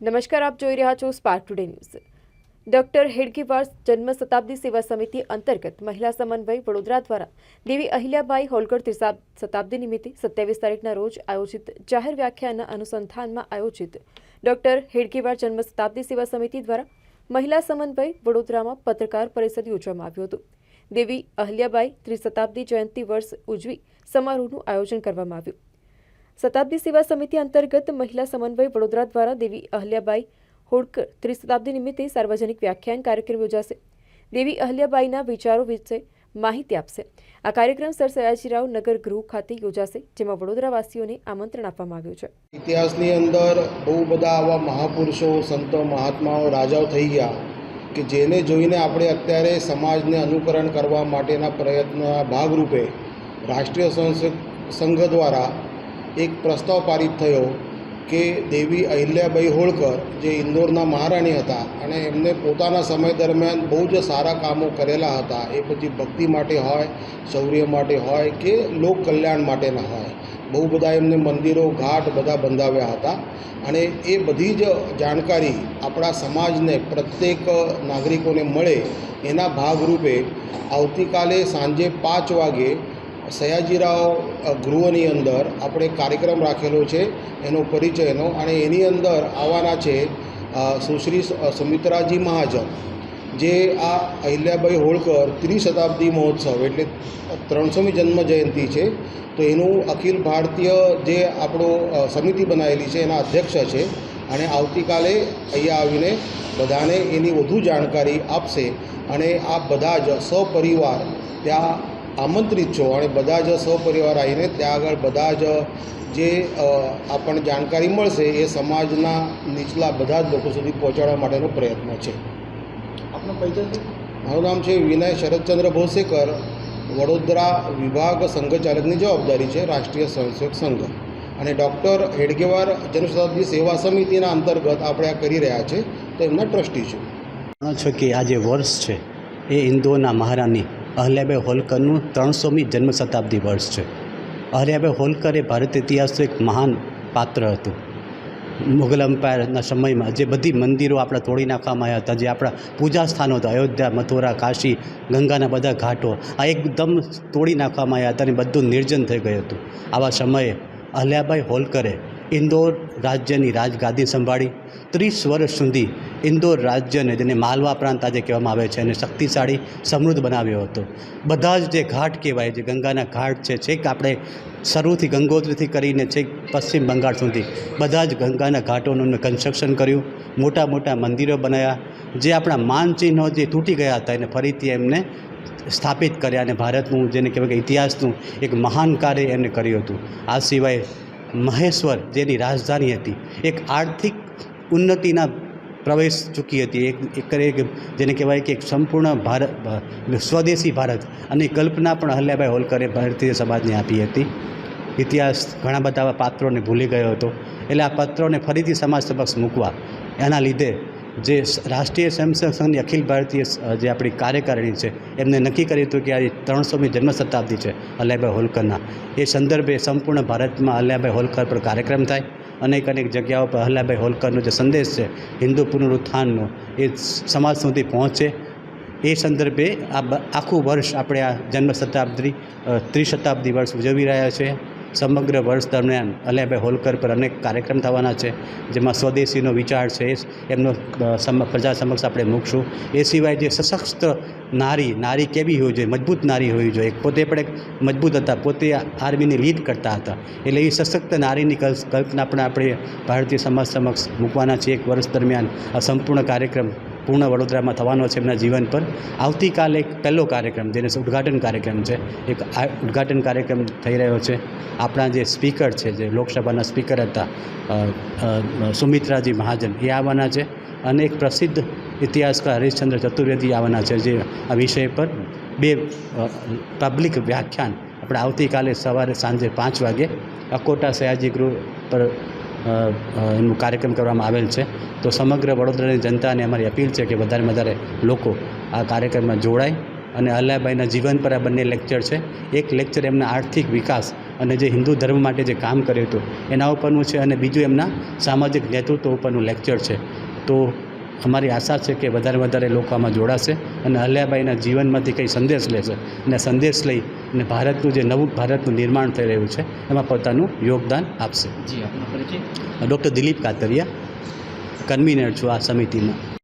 નમસ્કાર, આપ જોઈ રહ્યા છો Spark Today News doctor Hedgewar જન્મ શતાબ્દી સેવા સમિતિ અંતર્ગત મહિલા સમન્વય વડોદરા દ્વારા દેવી અહિલ્યાબાઈ હોલકર શતાબ્દી નિમિત્તે સત્યાવીસ તારીખના રોજ આયોજિત જાહેર વ્યાખ્યાનના અનુસંધાનમાં આયોજિત ડોક્ટર હેડગીવાર જન્મ શતાબ્દી સેવા સમિતિ દ્વારા મહિલા સમન્વય વડોદરામાં પત્રકાર પરિષદ યોજવામાં આવ્યું હતું. દેવી અહિલ્યાબાઈ ત્રિશતાબ્દી જયંતિ વર્ષ ઉજવી સમારોહનું આયોજન કરવામાં આવ્યું. શતાબ્દી સેવા સમિતિ અંતર્ગત મહિલા સમન્વય વડોદરા દ્વારા દેવી અહલ્યાબાઈ હોડકર ત્રિશતાબ્દી નિમિત્તે સાર્વજનિક વ્યાખ્યાન કાર્યક્રમ યોજાશે. દેવી અહલ્યાબાઈના વિચારો વિશે માહિતી આપશે. આ કાર્યક્રમ સર સયાજીરાવ નગર ગૃહ ખાતે યોજાશે, જેમાં વડોદરાવાસીઓને આમંત્રણ આપવામાં આવ્યું છે. ઇતિહાસની અંદર બહુ બધા આવા મહાપુરુષો, સંતો, મહાત્માઓ, રાજાઓ થઈ ગયા કે જેને જોઈને આપણે અત્યારે સમાજને અનુકરણ કરવા માટેના પ્રયત્નના ભાગરૂપે રાષ્ટ્રીય સંઘ દ્વારા એક પ્રસ્તાવ પારિત થયો કે દેવી અહિલ્યાબાઈ હોળકર જે ઇન્દોરના મહારાણી હતા અને એમને પોતાના સમય દરમિયાન બહુ જ સારા કામો કરેલા હતા, એ પછી ભક્તિ માટે હોય, શૌર્ય માટે હોય કે લોક કલ્યાણ માટેના હોય, બહુ બધા એમને મંદિરો, ઘાટ બધા બંધાવ્યા હતા. અને એ બધી જ જાણકારી આપણા સમાજને પ્રત્યેક નાગરિકોને મળે એના ભાગરૂપે આવતીકાલે સાંજે પાંચ વાગે સયાજીરાવ ગૃહની અંદર આપણે કાર્યક્રમ રાખેલો છે, એનો પરિચયનો અને એની અંદર આવવાના છે સુશ્રી સુમિત્રાજી મહાજન, જે આ અહિલ્યાબાઈ હોળકર ત્રિશતાબ્દી મહોત્સવ એટલે ત્રણસોમી જન્મ જયંતિ છે. તો એનું અખિલ ભારતીય જે આપણો સમિતિ બનાવેલી છે, એના અધ્યક્ષ છે. અને આવતીકાલે અહીંયા આવીને બધાને એની વધુ જાણકારી આપશે. અને આ બધા જ સપરિવાર ત્યાં આમંત્રિત છો અને બધા જ સપરિવાર આવીને ત્યાં આગળ બધા જ જે આપણને જાણકારી મળશે એ સમાજના નીચલા બધા જ લોકો સુધી પહોંચાડવા માટેનો પ્રયત્ન છે. આપનો પરિચય મારું નામ છે વિનય શરદચંદ્ર ભોસેકર વડોદરા વિભાગ સંઘચાલકની જવાબદારી છે રાષ્ટ્રીય સ્વયંસેવક સંઘ. અને ડૉક્ટર હેડગેવાર જનશતાબ્દી સેવા સમિતિના અંતર્ગત આપણે આ કરી રહ્યા છે તો એમના ટ્રસ્ટી છું. જાણો છો કે આ જે વર્ષ છે એ હિન્દુઓના મહારાણી અહલ્યાબાઈ હોલકરનું ત્રણસોમી જન્મ શતાબ્દી વર્ષ છે. અહલ્યાબાઈ હોલકર એ ભારત ઇતિહાસનું એક મહાન પાત્ર હતું. મુઘલ એમ્પાયરના સમયમાં જે બધી મંદિરો આપણા તોડી નાખવામાં આવ્યા હતા, જે આપણા પૂજા સ્થાનો હતા, અયોધ્યા, મથુરા, કાશી, ગંગાના બધા ઘાટો, આ એકદમ તોડી નાખવામાં આવ્યા હતા અને બધું નિર્જન થઈ ગયું હતું. આવા સમયે અહલ્યાબાઈ હોલકરે ઇન્દોર રાજ્યની રાજગાદી સંભાળી ત્રીસ વર્ષ સુધી ઇન્દોર રાજ્યને જેને માલવા પ્રાંત આજે કહેવામાં આવે છે અને શક્તિશાળી સમૃદ્ધ બનાવ્યો હતો. બધા જ જે ઘાટ કહેવાય, જે ગંગાના ઘાટ છે, છેક આપણે શરૂથી ગંગોત્રીથી કરીને છેક પશ્ચિમ બંગાળ સુધી બધા જ ગંગાના ઘાટોનું કન્સ્ટ્રક્શન કર્યું, મોટા મોટા મંદિરો બનાવ્યા જે આપણા માનચિહ્નો જે તૂટી ગયા હતા એને ફરીથી એમને સ્થાપિત કર્યા અને ભારતનું જેને કહેવાય કે ઇતિહાસનું એક મહાન કાર્ય એમને કર્યું હતું. આ સિવાય મહેશ્વર, જેની રાજધાની હતી. એક આર્થિક ઉન્નતિના પ્રવેશ ચૂકી હતી. એક એક જેને કહેવાય કે એક સંપૂર્ણ ભારત સ્વદેશી ભારત અને કલ્પના પણ અહલ્યાબાઈ હોલકરે ભારતીય સમાજને આપી હતી. ઇતિહાસ ઘણા બધા પાત્રોને ભૂલી ગયો હતો. એટલે આ પાત્રોને ફરીથી સમાજ સમક્ષ મૂકવા. એના લીધે જે રાષ્ટ્રીય સ્વયંસેવક સંઘની અખિલ ભારતીય જે આપણી કાર્યકારિણી છે, એમને નક્કી કર્યું હતું કે આ ત્રણસોમી જન્મ શતાબ્દી છે અલ્યાભાઈ હોલકરના. એ સંદર્ભે સંપૂર્ણ ભારતમાં અલ્યાભાઈ હોલકર પર કાર્યક્રમ થાય. અનેક અનેક જગ્યાઓ પર અલ્યાભાઈ હોલકરનો જે સંદેશ છે, હિન્દુ પુનરુત્થાનનો, એ સમાજ સુધી પહોંચે. એ સંદર્ભે આ આખું વર્ષ આપણે આ જન્મ શતાબ્દી ત્રિશતાબ્દી વર્ષ ઉજવી રહ્યા છીએ સમગ્ર વર્ષ દરમિયાન અલ્યાભાઈ હોલકર પર અનેક કાર્યક્રમ થવાના છે, જેમાં સ્વદેશીનો વિચાર છે એમનો પ્રજા સમક્ષ આપણે મૂકશું. એ સિવાય જે સશક્ત નારી નારી કેવી હોવી જોઈએ? મજબૂત નારી હોવી જોઈએ. પોતે પણ એક મજબૂત હતા. પોતે આર્મીની લીડ કરતા હતા. એટલે એ સશક્ત નારીની કલ્પના પણ આપણે ભારતીય સમાજ સમક્ષ મૂકવાના છે એક વર્ષ દરમિયાન આ સંપૂર્ણ કાર્યક્રમ પૂર્ણ વડોદરામાં થવાનો છે એમના જીવન પર. આવતીકાલે એક પહેલો કાર્યક્રમ, જેને ઉદ્ઘાટન કાર્યક્રમ છે, એક આ ઉદ્ઘાટન કાર્યક્રમ થઈ રહ્યો છે. આપણા જે સ્પીકર છે, જે લોકસભાના સ્પીકર હતા સુમિત્રાજી મહાજન, એ આવવાના છે. અને એક પ્રસિદ્ધ ઇતિહાસકાર હરીશચંદ્ર ચતુર્વેદી આવવાના છે, જે આ વિષય પર બે પબ્લિક વ્યાખ્યાન આપણે આવતીકાલે સવારે સાંજે પાંચ વાગે અકોટા સયાજી ગૃહ પર એનું કાર્યક્રમ કરવામાં આવેલ છે. તો સમગ્ર વડોદરાની જનતાને અમારી અપીલ છે કે વધારે વધારે લોકો આ કાર્યક્રમમાં જોડાય અને અલ્લાહભાઈના જીવન પર આ બંને લેક્ચર છે. એક લેક્ચર એમના આર્થિક વિકાસ અને જે હિન્દુ ધર્મ માટે જે કામ કર્યું હતું એના ઉપરનું છે અને બીજું એમના સામાજિક નેતૃત્વ ઉપરનું લેક્ચર છે. તો અમારી આશા છે કે વધારે વધારે લોકો આમાં જોડાશે અને અલ્યાબાઈના જીવનમાંથી કંઈ સંદેશ લેશે અને સંદેશ લઈ અને ભારતનું જે નવું ભારતનું નિર્માણ થઈ રહ્યું છે એમાં પોતાનું યોગદાન આપશે. જી આપનો પરિચય? ડૉક્ટર દિલીપ કાતરિયા કન્વીનર છું આ સમિતિમાં.